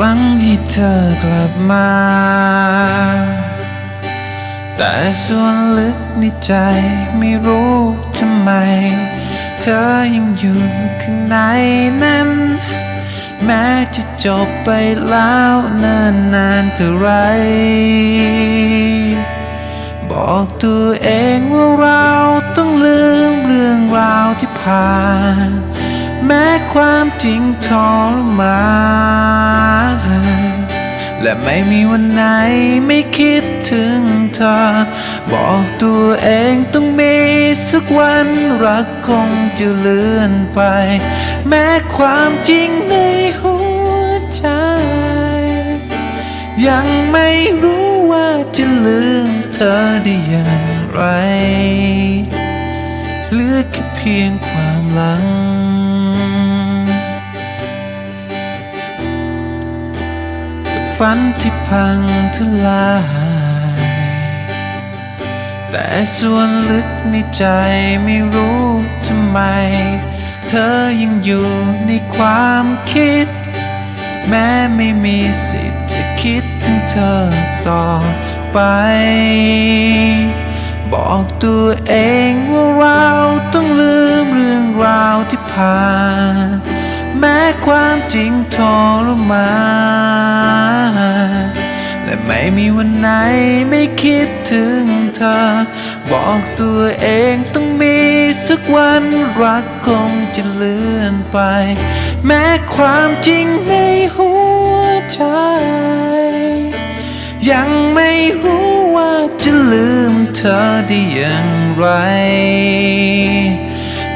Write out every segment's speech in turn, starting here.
หวังให้เธอกลับมา แต่ส่วนลึกในใจไม่รู้ทำไม เธอยังอยู่ข้างในนั้น แม้จะจบไปแล้วนิ่นนานเท่าไร บอกตัวเองว่าเราต้องลืมเรื่องราวที่ผ่าน แม้ความจริงทรมานและไม่มีวันไหนไม่คิดถึงเธอ บอกตัวเองต้องมีสักวันรักคงจะเลื่อนไป แม้ความจริงในหัวใจ ยังไม่รู้ว่าจะลืมเธอได้อย่างไร เหลือแค่เพียงความหลัง ฝันที่พังทลาย แต่ส่วนลึกในใจไม่รู้ทำไม เธอยังอยู่ในความคิด แม้ไม่มีสิทธิ์จะคิดถึงเธอต่อไป บอกตัวเองว่าเราต้องลืมเรื่องราวที่ผ่านแม้ความจริงทรมาน ไม่มีวันไหนไม่คิดถึงเธอ บอกตัวเองต้องมีสักวันรักคงจะเลื่อนไป แม้ความจริงในหัวใจ ยังไม่รู้ว่าจะลืมเธอได้อย่างไร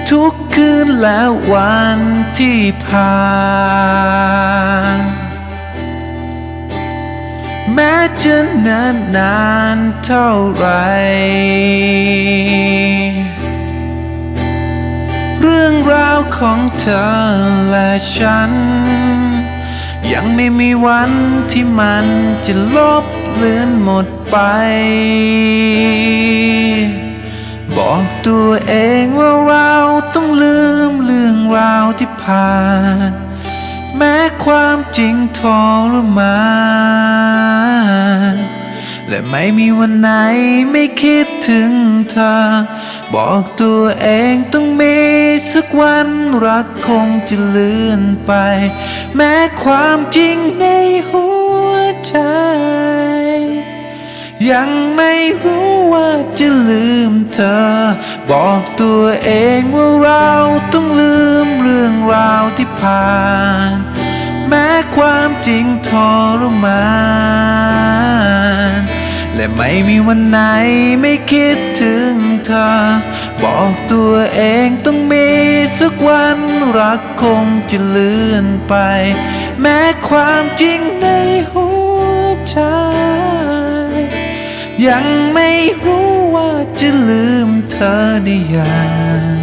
ทุกคืนและวันที่ผ่าน แม้จะนานนานเท่าไร เรื่องราวของเธอและฉัน ยังไม่มีวันที่มันจะลบเลือนหมดไป บอกตัวเองว่าเราต้องลืมเรื่องราวที่ผ่าน แม้ความจริงทรมาน ไม่มีวันไหนไม่คิดถึงเธอ บอกตัวเองต้องมีสักวันรักคงจะเลื่อนไป แม้ความจริงในหัวใจ ยังไม่รู้ว่าจะลืมเธอ บอกตัวเองว่าเราต้องลืมเรื่องราวที่ผ่าน แม้ความจริงทรมาน และไม่มีวันไหนไม่คิดถึงเธอ บอกตัวเองต้องมีสักวันรักคงจะเลื่อนไป แม้ความจริงในหัวใจ ยังไม่รู้ว่าจะลืมเธอได้อย่าง